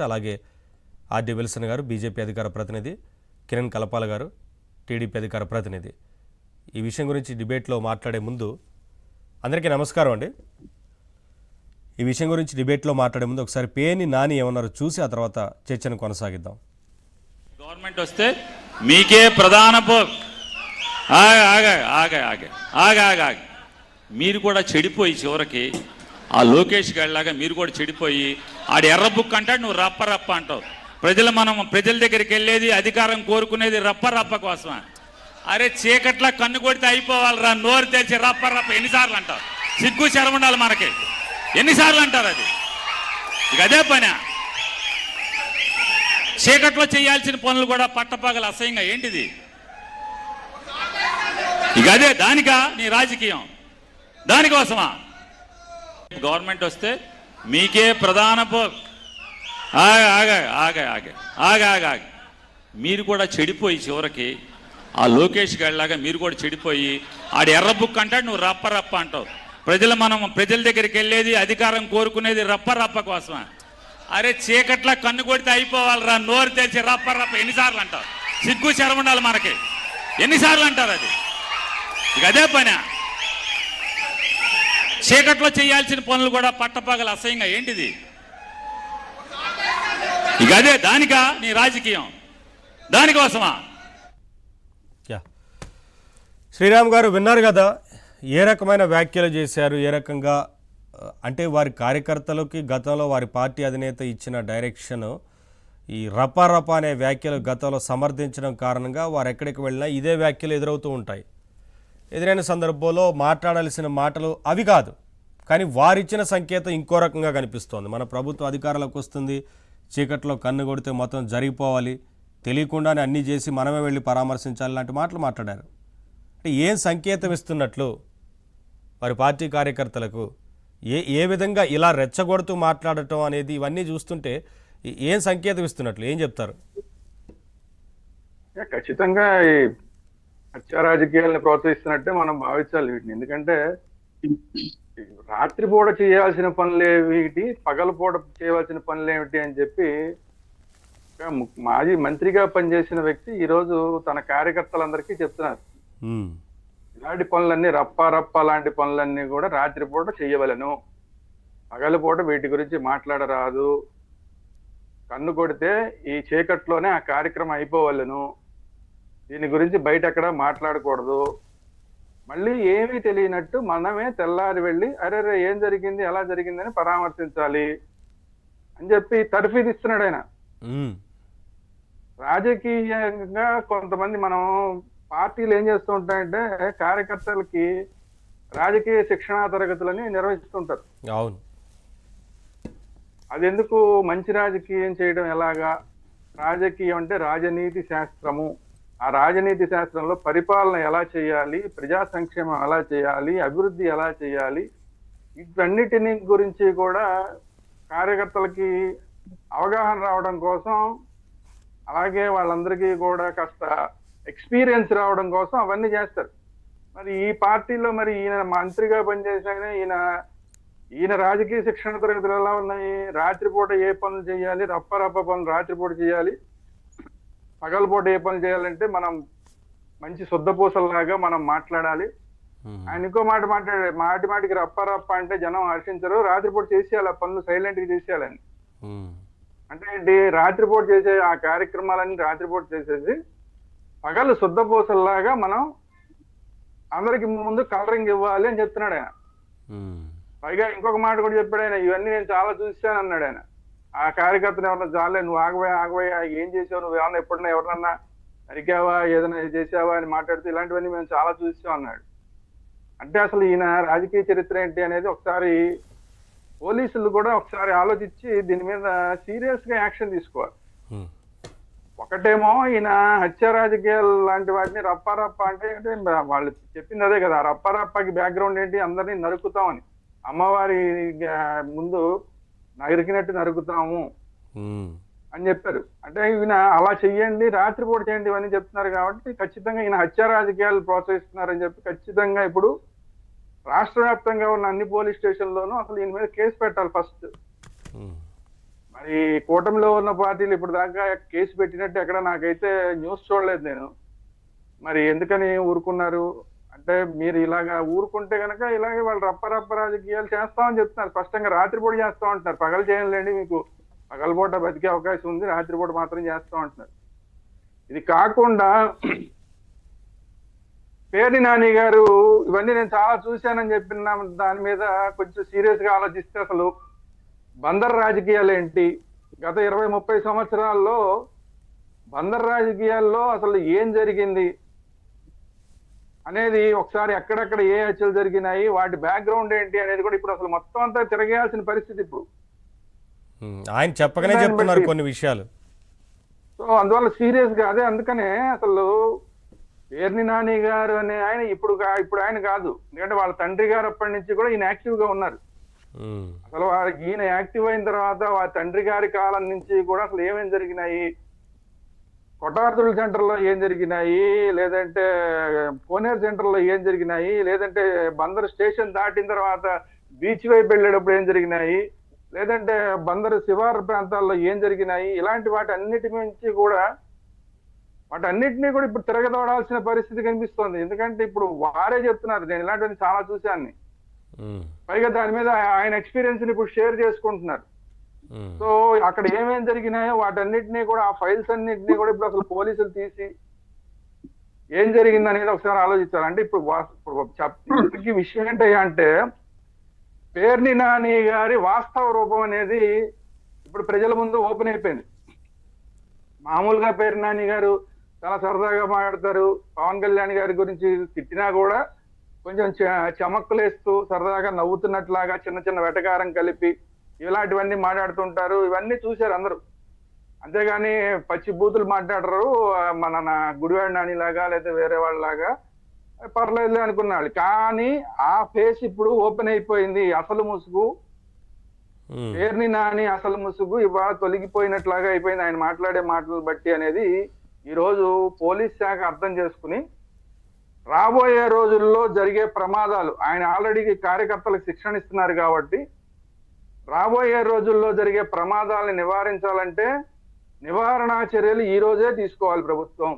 Journalist అలాగే RD Wilson గారు BJP అధికార ప్రతినిధి కిరణ్ కలపాల గారు టీడీపీ అధికార ప్రతినిధి. ఈ విషయం గురించి డిబేట్లో మాట్లాడే ముందు అందరికీ నమస్కారం అండి. ఈ విషయం గురించి డిబేట్లో మాట్లాడే ముందు ఒకసారి పేని నాని ఏమన్నారో చూసి ఆ తర్వాత చర్చను కొనసాగిద్దాం. గవర్నమెంట్ వస్తే మీకే ప్రధాన ఆగా ఆగా ఆగా ఆగా ఆగా ఆగా. మీరు కూడా చెడిపోయి చివరికి ఆ లోకేష్ గారిలాగా మీరు కూడా చెడిపోయి ఆడు ఎర్ర బుక్ అంటాడు నువ్వు రప్ప రప్ప అంటావు. ప్రజలు మనం ప్రజల దగ్గరికి వెళ్ళేది అధికారం కోరుకునేది రప్ప రప్ప కోసమా. అరే చీకట్లా కన్ను కొడితే అయిపోవాలిరా నోరు తెరిచి రప్ప రప్ప ఎన్నిసార్లు అంటావు? సిగ్గు శరం ఉండాలి మనకి. ఎన్నిసార్లు అంటారు అది? ఇక అదే పని. చీకట్లో చేయాల్సిన పనులు కూడా పట్టపగల అసహ్యంగా. ఏంటిది? ఇక అదే దానికా? నీ రాజకీయం. దానికోసమా? గవర్నమెంట్ వస్తే మీకే ప్రధాన ఆగ ఆగ ఆగ ఆగ ఆగ ఆగ ఆగ. మీరు కూడా చెడిపోయి చివరికి ఆ లోకేష్ గారిలాగా మీరు కూడా చెడిపోయి ఆడు ఎర్ర బుక్ అంటాడు నువ్వు రప్ప రప్ప అంటావు. ప్రజలు మనం ప్రజల దగ్గరికి వెళ్ళేది అధికారం కోరుకునేది రప్ప రప్ప కోసమా. అరే చీకట్లా కన్ను కొడితే అయిపోవాలిరా నోరు తెరిచి రప్ప రప్ప ఎన్నిసార్లు అంటావు? సిగ్గు శరముండాలి మనకి. ఎన్నిసార్లు అంటారు అది? ఇక అదే పని. చీకట్లో చేయాల్సిన పనులు కూడా పట్టపగలు అసహ్యంగా. ఏంటిది? ఇక అదే దానికా? నీ రాజకీయం. దానికోసమా? శ్రీరామ్ గారు విన్నారు కదా ఏ రకమైన వ్యాఖ్యలు చేశారు ఏ రకంగా అంటే వారి కార్యకర్తలకి గతంలో వారి పార్టీ అధినేత ఇచ్చిన డైరెక్షన్ ఈ రపా రపా అనే వ్యాఖ్యలు గతంలో సమర్థించడం కారణంగా వారు ఎక్కడికి వెళ్ళినా ఇదే వ్యాఖ్యలు ఎదురవుతూ ఉంటాయి. ఎదురైన సందర్భంలో మాట్లాడాల్సిన మాటలు అవి కాదు. కానీ వారిచ్చిన సంకేతం ఇంకో రకంగా కనిపిస్తోంది. మన ప్రభుత్వ అధికారులకు వస్తుంది. చీకట్లో కన్ను కొడితే మొత్తం జరిగిపోవాలి. తెలియకుండానే అన్నీ చేసి మనమే వెళ్ళి పరామర్శించాలి లాంటి మాటలు మాట్లాడారు. అంటే ఏం సంకేతం ఇస్తున్నట్లు వారి పార్టీ కార్యకర్తలకు ఏ ఏ విధంగా ఇలా రెచ్చగొడుతూ మాట్లాడటం అనేది ఇవన్నీ చూస్తుంటే ఏం సంకేతం ఇస్తున్నట్లు? ఏం చెప్తారు? ఖచ్చితంగా హత్య రాజకీయాలను ప్రోత్సహిస్తున్నట్టే మనం భావించాలి వీటిని. ఎందుకంటే రాత్రిపూట చేయాల్సిన పనులు ఏమిటి? పగలపూట చేయవలసిన పనులు ఏమిటి అని చెప్పి మాజీ మంత్రిగా పనిచేసిన వ్యక్తి ఈ రోజు తన కార్యకర్తలందరికీ చెప్తున్నారు. ఇలాంటి పనులన్నీ రప్ప రప్ప లాంటి పనులన్నీ కూడా రాత్రిపూట చేయవలను. పగలపూట వీటి గురించి మాట్లాడరాదు. కన్ను కొడితే ఈ చీకట్లోనే ఆ కార్యక్రమం అయిపోవలను. దీని గురించి బయట ఎక్కడ మాట్లాడకూడదు. మళ్ళీ ఏమీ తెలియనట్టు మనమే తెల్లారి వెళ్ళి అరే రే ఏం జరిగింది ఎలా జరిగిందని పరామర్శించాలి అని చెప్పి తర్ఫీదు ఇస్తున్నాడు ఆయన రాజకీయంగా కొంతమంది మనం పార్టీలు ఏం చేస్తూ ఉంటాయంటే కార్యకర్తలకి రాజకీయ శిక్షణా తరగతులని నిర్వహిస్తుంటారు. అవును. అది ఎందుకు మంచి రాజకీయం చేయడం ఎలాగా? రాజకీయం అంటే రాజనీతి శాస్త్రము. ఆ రాజనీతి శాస్త్రంలో పరిపాలన ఎలా చేయాలి ప్రజా సంక్షేమం ఎలా చేయాలి అభివృద్ధి ఎలా చేయాలి ఇవన్నిటిని గురించి కూడా కార్యకర్తలకి అవగాహన రావడం కోసం అలాగే వాళ్ళందరికీ కూడా కాస్త ఎక్స్పీరియన్స్ రావడం కోసం అవన్నీ చేస్తారు. మరి ఈ పార్టీలో మరి ఈయన మంత్రిగా పనిచేసాక ఈయన ఈయన రాజకీయ శిక్షణ తరగతులు ఎలా ఉన్నాయి రాత్రిపూట ఏ పనులు చేయాలి రప్ప రప్ప పనులు రాత్రిపూట చేయాలి పగలపూట ఏ పనులు చేయాలంటే మనం మంచి శుద్ధపూసల్లాగా మనం మాట్లాడాలి. ఆయన ఇంకో మాట మాట్లాడారు మాటి మాటికి రప్ప రప్ప అంటే జనం హర్షించరు రాత్రిపూట చేసేయాలి ఆ పనులు సైలెంట్గా చేసేయాలని అంటే ఏంటి రాత్రిపూట చేసే ఆ కార్యక్రమాలన్నీ రాత్రిపూట చేసేసి పగలు శుద్ధపూసల్లాగా మనం అందరికి ముందు కలరింగ్ ఇవ్వాలి అని చెప్తున్నాడు ఆయన. పైగా ఇంకొక మాట కూడా చెప్పాడు ఆయన ఇవన్నీ నేను చాలా చూశాను అన్నాడు ఆయన. ఆ కార్యకర్తను ఎవరన్నా చాలే నువ్వు ఆగబోయా ఆగబోయా ఏం చేసావు? నువ్వు ఏమన్నా ఎప్పుడన్నా ఎవరన్నా నరికావా ఏదైనా చేసావా అని మాట్లాడితే ఇలాంటివన్నీ మేము చాలా చూసాం అన్నాడు. అంటే అసలు ఈయన రాజకీయ చరిత్ర ఏంటి అనేది ఒకసారి పోలీసులు కూడా ఒకసారి ఆలోచించి దీని మీద సీరియస్గా యాక్షన్ తీసుకోవాలి. ఒకటేమో ఈయన హత్య రాజకీయాలు లాంటి వాటిని రప్పారప్ప అంటే అంటే వాళ్ళు చెప్పింది అదే కదా రప్పారప్పకి బ్యాక్గ్రౌండ్ ఏంటి అందరినీ నరుకుతామని. అమ్మవారి ముందు నరికినట్టు నరుకుతాము అని చెప్పారు. అంటే ఈయన అలా చెయ్యండి రాత్రిపూట చేయండి ఇవన్నీ చెప్తున్నారు కాబట్టి ఖచ్చితంగా ఈయన హత్య రాజకీయాలు ప్రోత్సహిస్తున్నారని చెప్పి ఖచ్చితంగా ఇప్పుడు రాష్ట్ర వ్యాప్తంగా ఉన్న అన్ని పోలీస్ స్టేషన్లోనూ అసలు ఈయన మీద కేసు పెట్టాలి ఫస్ట్. మరి కూటమిలో ఉన్న పార్టీలు ఇప్పుడు దాకా కేసు పెట్టినట్టు ఎక్కడ నాకైతే న్యూస్ చూడలేదు నేను. మరి ఎందుకని ఊరుకున్నారు? అంటే మీరు ఇలాగా ఊరుకుంటే కనుక ఇలాగే వాళ్ళు రప్ప రప్ప రాజకీయాలు చేస్తామని చెప్తున్నారు. స్పష్టంగా రాత్రిపూట చేస్తాం అంటున్నారు పగలు చేయండి మీకు. పగలపూట బతికే అవకాశం ఉంది. రాత్రిపూట మాత్రం చేస్తాం అంటున్నారు ఇది కాకుండా పేర్ని నాని గారు ఇవన్నీ నేను చాలా చూశానని చెప్పిన దాని మీద కొంచెం సీరియస్గా ఆలోచిస్తే అసలు బందర్ రాజకీయాలు ఏంటి? గత ఇరవై ముప్పై సంవత్సరాల్లో బందర్ రాజకీయాల్లో అసలు ఏం జరిగింది? అనేది ఒకసారి ఎక్కడెక్కడ ఏ హత్యలు జరిగినాయి వాటి బ్యాక్గ్రౌండ్ ఏంటి అనేది కూడా ఇప్పుడు అసలు మొత్తం అంతా తిరగేయాల్సిన పరిస్థితి ఇప్పుడు. ఆయన చెప్పకనే దాన్ని చెప్తున్నారు కొన్ని విషయాలు. సో అందువల్ల సీరియస్గా అదే అందుకనే అసలు పేర్ని నాని గారు అనే ఆయన ఇప్పుడు ఇప్పుడు ఆయన కాదు. ఎందుకంటే వాళ్ళ తండ్రి గారు అప్పటి నుంచి కూడా ఈయన యాక్టివ్గా ఉన్నారు. అసలు వా- ఈయన యాక్టివ్ అయిన తర్వాత వాళ్ళ తండ్రి గారి కాలం నుంచి కూడా అసలు ఏమేమి జరిగినాయి కొట్టార్తుల సెంటర్లో ఏం జరిగినాయి? లేదంటే కోనేరు సెంటర్లో ఏం జరిగినాయి? లేదంటే బందర్ స్టేషన్ దాటిన తర్వాత బీచ్ వైపు వెళ్ళేటప్పుడు ఏం జరిగినాయి? లేదంటే బందరు శివారు ప్రాంతాల్లో ఏం జరిగినాయి? ఇలాంటి వాటి అన్నిటి నుంచి కూడా వాటన్నిటినీ కూడా ఇప్పుడు తిరగదోడాల్సిన పరిస్థితి కనిపిస్తోంది. ఎందుకంటే ఇప్పుడు వారే చెప్తున్నారు. నేను ఇలాంటివన్నీ చాలా చూశాను పైగా దాని మీద ఆయన ఎక్స్పీరియన్స్ని ఇప్పుడు షేర్ చేసుకుంటున్నారు. Hmm. సో అక్కడ ఏమేం జరిగినాయో వాటన్నిటినీ కూడా ఆ ఫైల్స్ అన్నిటినీ కూడా ఇప్పుడు అసలు పోలీసులు తీసి ఏం జరిగింది అనేది ఒకసారి ఆలోచించాలి. అంటే ఇప్పుడు వా- విషయం ఏంటయ్యా అంటే పేర్ని నాని గారి వాస్తవ రూపం అనేది ఇప్పుడు ప్రజల ముందు ఓపెన్ అయిపోయింది. మామూలుగా పేరు నాని గారు చాలా సరదాగా మాట్లాడతారు. పవన్ కళ్యాణ్ గారి గురించి తిట్టినా కూడా కొంచెం చమక్కులేస్తూ సరదాగా నవ్వుతున్నట్లాగా చిన్న చిన్న వెటకారం కలిపి ఇలాంటివన్నీ మాట్లాడుతుంటారు. ఇవన్నీ చూశారు అందరూ. అంతేగాని పచ్చి బూతులు మాట్లాడరు. మన నా గుడివాడి నానిలాగా లేదా వేరే వాళ్ళలాగా. పర్లేదులే అనుకున్నాడు. కానీ ఆ ఫేస్ ఇప్పుడు ఓపెన్ అయిపోయింది. అసలు ముసుగు. పేర్ని నాని అసలు ముసుగు. ఇవాళ తొలగిపోయినట్లాగా అయిపోయింది. ఆయన మాట్లాడే మాటలు బట్టి అనేది ఈ రోజు పోలీస్ శాఖ అర్థం చేసుకుని రాబోయే రోజుల్లో జరిగే ప్రమాదాలు. ఆయన ఆల్రెడీ కార్యకర్తలకు శిక్షణ ఇస్తున్నారు కాబట్టి రాబోయే రోజుల్లో జరిగే ప్రమాదాలను నివారించాలంటే నివారణా చర్యలు ఈ రోజే తీసుకోవాలి ప్రభుత్వం.